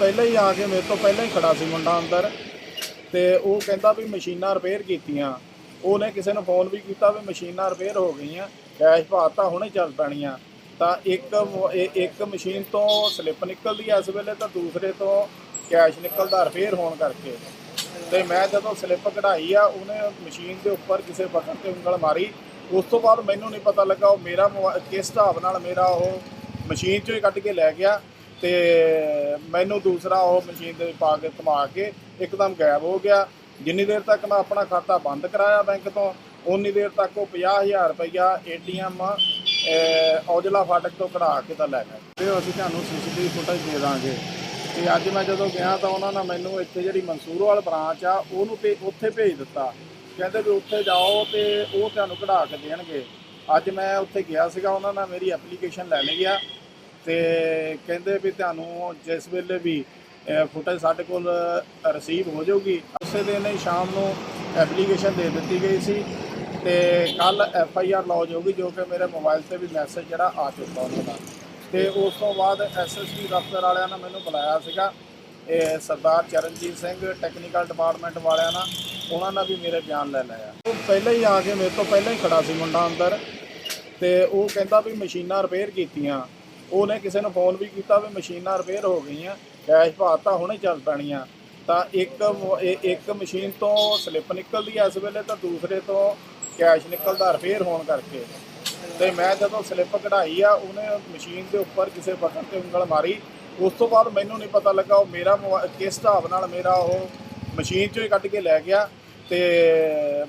ਪਹਿਲਾਂ ਹੀ ਆ ਕੇ ਮੇਰੇ ਤੋਂ ਪਹਿਲਾਂ ਹੀ ਖੜਾ ਸੀ ਮੁੰਡਾ ਅੰਦਰ ਤੇ ਉਹ ਕਹਿੰਦਾ ਵੀ ਮਸ਼ੀਨਾਂ ਰਿਪੇਅਰ ਕੀਤੀਆਂ। ਉਹਨੇ ਕਿਸੇ ਨੂੰ ਫੋਨ ਵੀ ਕੀਤਾ ਵੀ ਮਸ਼ੀਨਾਂ ਰਿਪੇਅਰ ਹੋ ਗਈਆਂ ਕੈਸ਼ ਭਾਤਾ ਹੁਣੇ ਚੱਲ ਪੈਣੀਆਂ। ਤਾਂ ਇੱਕ ਇੱਕ ਮਸ਼ੀਨ ਤੋਂ ਸਲਿੱਪ ਨਿਕਲਦੀ ਐ ਇਸ ਵੇਲੇ ਤਾਂ ਦੂਸਰੇ ਤੋਂ ਕੈਸ਼ ਨਿਕਲਦਾ ਰਿਪੇਅਰ ਹੋਣ ਕਰਕੇ। ਤੇ ਮੈਂ ਜਦੋਂ ਸਲਿੱਪ ਕਢਾਈ ਆ, ਉਹਨੇ ਮਸ਼ੀਨ ਦੇ ਉੱਪਰ ਕਿਸੇ ਬਟਨ ਤੇ ਉਂਗਲ ਮਾਰੀ। ਉਸ ਤੋਂ ਬਾਅਦ ਮੈਨੂੰ ਨਹੀਂ ਪਤਾ ਲੱਗਾ, ਉਹ ਮੇਰਾ ਮੋਬਾ- ਕਿਸ ਹਿਸਾਬ ਨਾਲ ਮੇਰਾ ਉਹ ਮਸ਼ੀਨ ਚੋਂ ਹੀ ਕੱਢ ਕੇ ਲੈ ਗਿਆ। ਤੇ ਮੈਨੂੰ ਦੂਸਰਾ ਉਹ ਮਸ਼ੀਨ ਦੇ ਵਿੱਚ ਪਾ ਕੇ ਧਮਾ ਕੇ ਇੱਕਦਮ ਗਾਇਬ ਹੋ ਗਿਆ। ਜਿੰਨੀ ਦੇਰ ਤੱਕ ਮੈਂ ਆਪਣਾ ਖਾਤਾ ਬੰਦ ਕਰਾਇਆ ਬੈਂਕ ਤੋਂ ਉਨੀ ਦੇਰ ਤੱਕ ਉਹ 50000 ਰੁਪਇਆ ਏਟੀਐਮ ਔਜਲਾ ਫਾਟਕ ਤੋਂ ਕਢਾ ਕੇ ਤਾਂ ਲੈ ਗਏ। ਤੇ ਅਸੀਂ ਤੁਹਾਨੂੰ ਸੀਸੀਟੀਵੀ ਫੁਟੇਜ ਦੇ ਦਾਂਗੇ। ਤੇ ਅੱਜ ਮੈਂ ਜਦੋਂ ਗਿਆ ਤਾਂ ਉਹਨਾਂ ਨੇ ਮੈਨੂੰ ਇੱਥੇ ਜਿਹੜੀ ਮਨਸੂਰਵਾਲ ਬ੍ਰਾਂਚ ਆ, ਉਹਨੂੰ ਤੇ ਉੱਥੇ ਭੇਜ ਦਿੱਤਾ। ਕਹਿੰਦੇ ਵੀ ਉੱਥੇ ਜਾਓ ਤੇ ਉਹ ਤੁਹਾਨੂੰ ਕਢਾ ਕੇ ਦੇਣਗੇ। ਅੱਜ ਮੈਂ ਉੱਥੇ ਗਿਆ ਸੀਗਾ, ਉਹਨਾਂ ਨਾਲ ਮੇਰੀ ਐਪਲੀਕੇਸ਼ਨ ਲੈ ਲਈ ਆ। ਤੇ ਕਹਿੰਦੇ ਵੀ ਤੁਹਾਨੂੰ ਜਿਸ ਵੇਲੇ ਵੀ ਫੁਟੇਜ ਸਾਡੇ ਕੋਲ ਰਿਸੀਵ ਹੋ ਜਾਊਗੀ, ਉਸੇ ਦਿਨ ਹੀ ਸ਼ਾਮ ਨੂੰ ਐਪਲੀਕੇਸ਼ਨ ਦੇ ਦਿੱਤੀ ਗਈ ਸੀ ਤੇ ਕੱਲ ਐਫ ਆਈ ਆਰ ਲੌਜ ਹੋਊਗੀ, ਜੋ ਕਿ ਮੇਰੇ ਮੋਬਾਈਲ ਤੇ ਵੀ ਮੈਸੇਜ ਜਿਹੜਾ ਆ ਚੁੱਕਾ ਉਹਨਾਂ ਦਾ ਤੇ ਉਸ ਤੋਂ ਬਾਅਦ ਐਸਐਸਪੀ ਦਫ਼ਤਰ ਵਾਲਿਆਂ ਨੇ ਮੈਨੂੰ ਬੁਲਾਇਆ ਸੀਗਾ, ਇਹ ਸਰਦਾਰ ਚਰਨਜੀਤ ਸਿੰਘ ਟੈਕਨੀਕਲ ਡਿਪਾਰਟਮੈਂਟ ਵਾਲਿਆਂ ਨਾਲ, ਉਹਨਾਂ ਨੇ ਵੀ ਮੇਰੇ ਬਿਆਨ ਲੈ ਲਿਆ ਉਹ ਪਹਿਲਾਂ ਹੀ ਆ ਕੇ ਮੇਰੇ ਤੋਂ ਪਹਿਲਾਂ ਹੀ ਖੜਾ ਸੀ ਮੁੰਡਾ ਅੰਦਰ, ਤੇ ਉਹ ਕਹਿੰਦਾ ਵੀ ਮਸ਼ੀਨਾਂ ਰਿਪੇਅਰ ਕੀਤੀਆਂ। ਉਹਨੇ ਕਿਸੇ ਨੂੰ ਫੋਨ ਵੀ ਕੀਤਾ ਵੀ ਮਸ਼ੀਨਾਂ ਰਿਪੇਅਰ ਹੋ ਗਈਆਂ ਕੈਸ਼ ਭਾਤਾ ਹੁਣੇ ਚੱਲ ਪੈਣੀਆਂ। ਤਾਂ ਇੱਕ ਇੱਕ ਮਸ਼ੀਨ ਤੋਂ ਸਲਿੱਪ ਨਿਕਲਦੀ ਐ ਇਸ ਵੇਲੇ ਤਾਂ ਦੂਸਰੇ ਤੋਂ ਕੈਸ਼ ਨਿਕਲਦਾ ਰਿਪੇਅਰ ਹੋਣ ਕਰਕੇ। ਤੇ ਮੈਂ ਜਦੋਂ ਸਲਿੱਪ ਕਢਾਈ ਆ, ਉਹਨੇ ਮਸ਼ੀਨ ਦੇ ਉੱਪਰ ਕਿਸੇ ਬਟਨ ਤੇ ਉਂਗਲ ਮਾਰੀ। ਉਸ ਤੋਂ ਬਾਅਦ ਮੈਨੂੰ ਨਹੀਂ ਪਤਾ ਲੱਗਾ, ਉਹ ਮੇਰਾ ਮੋਬਾ- ਕਿਸ ਹਿਸਾਬ ਨਾਲ ਮੇਰਾ ਉਹ ਮਸ਼ੀਨ ਚੋਂ ਹੀ ਕੱਢ ਕੇ ਲੈ ਗਿਆ। ਤੇ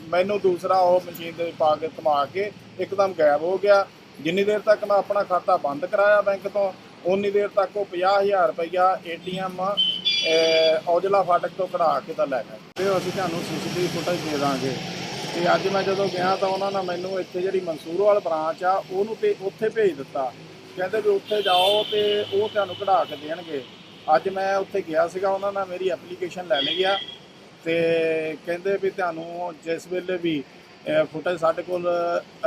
ਮੈਨੂੰ ਦੂਸਰਾ ਉਹ ਮਸ਼ੀਨ ਦੇ ਪਾ ਕੇ ਧਮਾ ਕੇ ਇੱਕਦਮ ਗਾਇਬ ਹੋ ਗਿਆ। ਜਿੰਨੀ ਦੇਰ ਤੱਕ ਮੈਂ ਆਪਣਾ ਖਾਤਾ ਬੰਦ ਕਰਾਇਆ ਬੈਂਕ ਤੋਂ ਉਨੀ ਦੇਰ ਤੱਕ ਉਹ 50000 ਰੁਪਇਆ ਏਟੀਐਮ ਔਜਲਾ ਫਾਟਕ ਤੋਂ ਕਢਾ ਕੇ ਤਾਂ ਲੈ ਗਏ। ਤੇ ਅਸੀਂ ਤੁਹਾਨੂੰ ਸੀਸੀਟੀਵੀ ਫੁਟੇਜ ਦੇ ਦਾਂਗੇ। ਤੇ ਅੱਜ ਮੈਂ ਜਦੋਂ ਗਿਆ ਤਾਂ ਉਹਨਾਂ ਨੇ ਮੈਨੂੰ ਇੱਥੇ ਜਿਹੜੀ ਮਨਸੂਰਵਾਲ ਬ੍ਰਾਂਚ ਆ, ਉਹਨੂੰ ਤੇ ਉੱਥੇ ਭੇਜ ਦਿੱਤਾ। ਕਹਿੰਦੇ ਵੀ ਉੱਥੇ ਜਾਓ ਤੇ ਉਹ ਤੁਹਾਨੂੰ ਕਢਾ ਕੇ ਦੇਣਗੇ। ਅੱਜ ਮੈਂ ਉੱਥੇ ਗਿਆ ਸੀਗਾ, ਉਹਨਾਂ ਨੇ ਮੇਰੀ ਐਪਲੀਕੇਸ਼ਨ ਲੈ ਲਈ ਆ। ਤੇ ਕਹਿੰਦੇ ਵੀ ਤੁਹਾਨੂੰ ਜਿਸ ਵੇਲੇ ਵੀ ਫੁਟੇਜ ਸਾਡੇ ਕੋਲ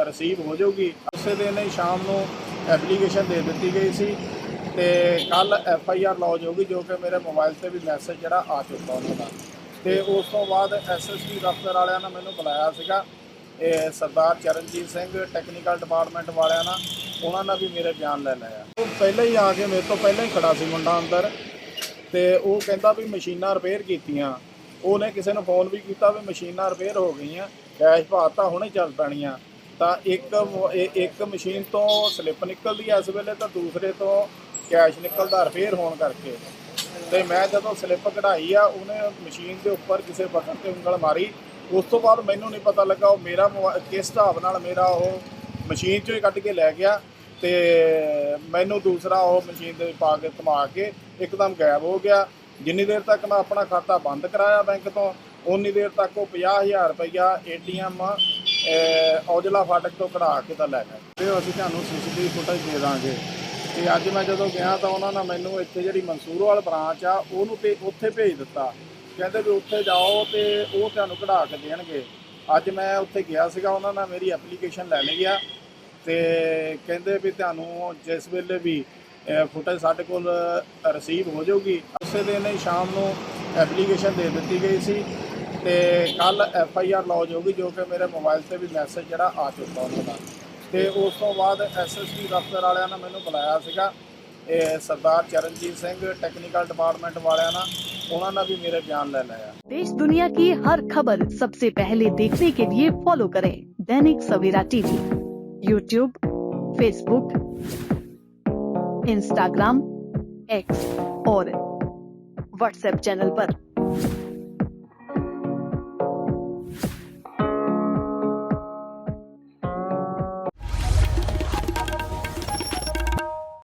ਰਿਸੀਵ ਹੋ ਜਾਊਗੀ। ਉਸੇ ਦਿਨ ਹੀ ਸ਼ਾਮ ਨੂੰ ਐਪਲੀਕੇਸ਼ਨ ਦੇ ਦਿੱਤੀ ਗਈ ਸੀ ਤੇ ਕੱਲ ਐਫ ਆਈ ਆਰ ਲੌਜ ਹੋਊਗੀ, ਜੋ ਕਿ ਮੇਰੇ ਮੋਬਾਈਲ ਤੇ ਵੀ ਮੈਸੇਜ ਜਿਹੜਾ ਆ ਚੁੱਕਾ ਉਹਨਾਂ ਦਾ। ਤੇ ਉਸ ਤੋਂ ਬਾਅਦ ਐਸਐਸਪੀ ਦਫ਼ਤਰ ਵਾਲਿਆਂ ਨੇ ਮੈਨੂੰ ਬੁਲਾਇਆ ਸੀਗਾ, ਇਹ ਸਰਦਾਰ ਚਰਨਜੀਤ ਸਿੰਘ ਟੈਕਨੀਕਲ ਡਿਪਾਰਟਮੈਂਟ ਵਾਲਿਆਂ ਨਾਲ। ਉਹਨਾਂ ਨਾਲ ਵੀ ਮੇਰੇ ਬਿਆਨ ਲੈ ਲਿਆ ਉਹ ਪਹਿਲਾਂ ਹੀ ਆ ਕੇ ਮੇਰੇ ਤੋਂ ਪਹਿਲਾਂ ਹੀ ਖੜਾ ਸੀ ਮੁੰਡਾ ਅੰਦਰ ਤੇ ਉਹ ਕਹਿੰਦਾ ਵੀ ਮਸ਼ੀਨਾਂ ਰਿਪੇਅਰ ਕੀਤੀਆਂ। ਉਹਨੇ ਕਿਸੇ ਨੂੰ ਫੋਨ ਵੀ ਕੀਤਾ ਵੀ ਮਸ਼ੀਨਾਂ ਰਿਪੇਅਰ ਹੋ ਗਈਆਂ। ਕੈਸ਼ ਭਾਤਾ ਹੁਣੇ ਚੱਲ ਪੈਣੀਆਂ। ਤਾਂ ਇੱਕ ਇੱਕ ਮਸ਼ੀਨ ਤੋਂ ਸਲਿੱਪ ਨਿਕਲਦੀ ਐ ਇਸ ਵੇਲੇ ਤਾਂ ਦੂਸਰੇ ਤੋਂ ਕੈਸ਼ ਨਿਕਲਦਾ ਰਿਪੇਅਰ ਹੋਣ ਕਰਕੇ। ਤੇ ਮੈਂ ਜਦੋਂ ਸਲਿੱਪ ਕਢਾਈ ਆ, ਉਹਨੇ ਮਸ਼ੀਨ ਦੇ ਉੱਪਰ ਕਿਸੇ ਬਟਨ ਤੇ ਉਂਗਲ ਮਾਰੀ। ਉਸ ਤੋਂ ਬਾਅਦ ਮੈਨੂੰ ਨਹੀਂ ਪਤਾ ਲੱਗਾ, ਉਹ ਮੇਰਾ ਮੋਬਾ- ਕਿਸ ਹਿਸਾਬ ਨਾਲ ਮੇਰਾ ਉਹ ਮਸ਼ੀਨ ਚੋਂ ਹੀ ਕੱਢ ਕੇ ਲੈ ਗਿਆ। ਤੇ ਮੈਨੂੰ ਦੂਸਰਾ ਉਹ ਮਸ਼ੀਨ ਦੇ ਪਾ ਕੇ ਧਮਾ ਕੇ ਇੱਕਦਮ ਗਾਇਬ ਹੋ ਗਿਆ। ਜਿੰਨੀ ਦੇਰ ਤੱਕ ਮੈਂ ਆਪਣਾ ਖਾਤਾ ਬੰਦ ਕਰਾਇਆ ਬੈਂਕ ਤੋਂ ਉਨੀ ਦੇਰ ਤੱਕ ਉਹ 50000 ਰੁਪਇਆ ਏਟੀਐਮ ਔਜਲਾ ਫਾਟਕ ਤੋਂ ਕਢਾ ਕੇ ਤਾਂ ਲੈ ਗਏ। ਤੇ ਅਸੀਂ ਤੁਹਾਨੂੰ ਸੀਸੀਟੀਵੀ ਫੁਟੇਜ ਦੇ ਦਾਂਗੇ। ਤੇ ਅੱਜ ਮੈਂ ਜਦੋਂ ਗਿਆ ਤਾਂ ਉਹਨਾਂ ਨੇ ਮੈਨੂੰ ਇੱਥੇ ਜਿਹੜੀ ਮਨਸੂਰਵਾਲ ਬ੍ਰਾਂਚ ਆ, ਉਹਨੂੰ ਤੇ ਉੱਥੇ ਭੇਜ ਦਿੱਤਾ। ਕਹਿੰਦੇ ਵੀ ਉੱਥੇ ਜਾਓ ਤੇ ਉਹ ਤੁਹਾਨੂੰ ਕਢਾ ਕੇ ਦੇਣਗੇ। ਅੱਜ ਮੈਂ ਉੱਥੇ ਗਿਆ ਸੀਗਾ, ਉਹਨਾਂ ਨਾਲ ਮੇਰੀ ਐਪਲੀਕੇਸ਼ਨ ਲੈ ਲਈ ਆ। ਤੇ ਕਹਿੰਦੇ ਵੀ ਤੁਹਾਨੂੰ ਜਿਸ ਵੇਲੇ ਵੀ ਫੁਟੇਜ ਸਾਡੇ ਕੋਲ ਰਿਸੀਵ ਹੋ ਜਾਊਗੀ, ਉਸੇ ਦਿਨ ਹੀ ਸ਼ਾਮ ਨੂੰ ਐਪਲੀਕੇਸ਼ਨ ਦੇ ਦਿੱਤੀ ਗਈ ਸੀ। ਤੇ ਕੱਲ ਐਫ ਆਈ ਆਰ ਲੌਜ ਹੋਊਗੀ ਜੋ ਕਿ ਮੇਰੇ ਮੋਬਾਈਲ ਤੇ ਵੀ ਮੈਸੇਜ ਜਿਹੜਾ ਆ ਚੁੱਕਾ ਉਹਨਾਂ ਦਾ ਤੇ ਉਸ ਤੋਂ ਬਾਅਦ ਐਸਐਸਪੀ ਦਫ਼ਤਰ ਵਾਲਿਆਂ ਨੇ ਮੈਨੂੰ ਬੁਲਾਇਆ ਸੀਗਾ ਇਹ ਸਰਦਾਰ ਚਰਨਜੀਤ ਸਿੰਘ ਟੈਕਨੀਕਲ ਡਿਪਾਰਟਮੈਂਟ ਵਾਲਿਆਂ ਨਾਲ ਉਹਨਾਂ ਨੇ ਵੀ ਮੇਰੇ ਬਿਆਨ ਲੈ ਲਿਆ देश दुनिया की हर खबर सबसे पहले देखने के लिए फॉलो करें Dainik Savera TV YouTube Facebook Instagram X और व्हाट्सएप चैनल पर।